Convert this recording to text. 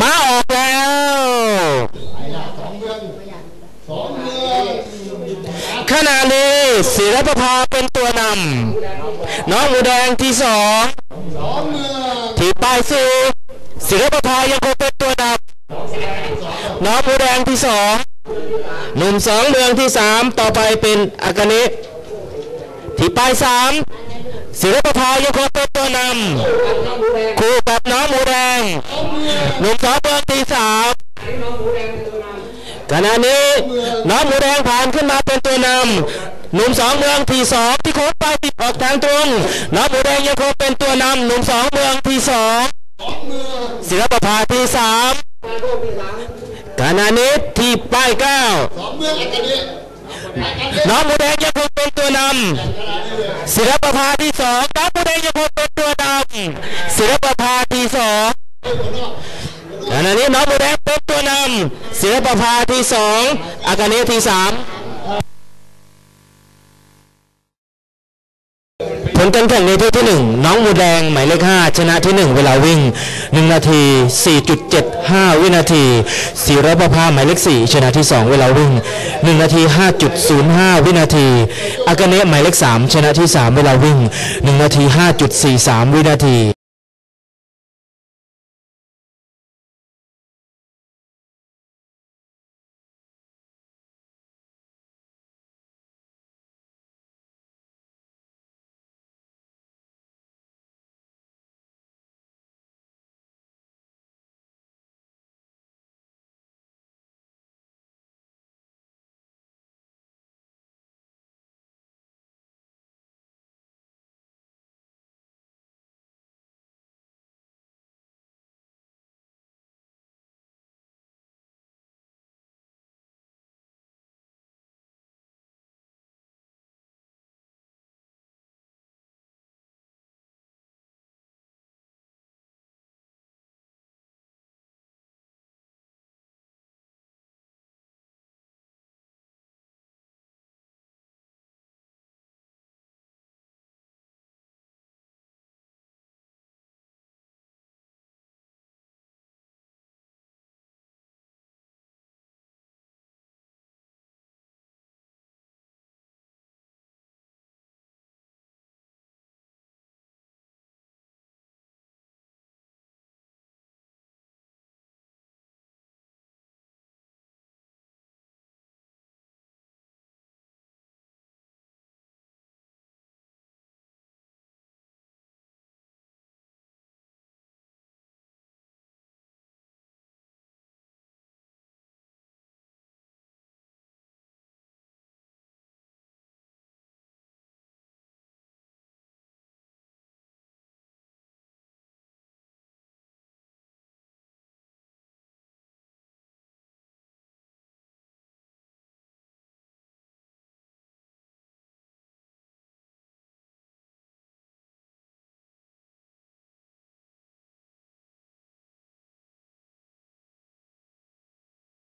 มาออกแล้วขณะนี้ศิลปภาเป็นตัวนำน้องหมูแดงที่สองที่ป้ายสีศิลปภายังคงเป็นตัวนำน้องหมูแดงที่สองหนุ่มสองเมืองที่สามต่อไปเป็นอากานิที่ป้ายสาม ศิลปภายังคงเป็นตัวนำคู่กับน้องหมูแดงหนุ่มสองเมืองที่สามขณะนี้น้องหมูแดงผ่านขึ้นมาเป็นตัวนำหนุ่มสองเมืองที่สองที่โค้งไปติดออกทางตรงน้องหมูแดงยังคงเป็นตัวนำหนุ่มสองเมืองที่สองศิลปภาที่สามขณะนี้ที่ป้ายเก้าน้องหมูแดงยังคงเป็นตัวนำ ศิลปภาที่สองน้องหมูแดงยังคงเป็นตัวนำศิลปภาที่สองขณะนี้น้องหมูแดงเป็นตัวนำศิลปภาที่สองอากาเนที่สามผลการแข่งในที่ที่หนึ่งน้องหมูแดงหมายเลขห้าชนะที่หนึ่งเวลาวิ่งหนึ่งนาที4.75วินาทีศิลปภาหมายเลขสี่ชนะที่สองเวลาวิ่ง หนึ่งนาที 5.05 วินาที อากาเนะหมายเลขสามชนะที่สามเวลาวิ่งหนึ่งนาที 5.43 วินาที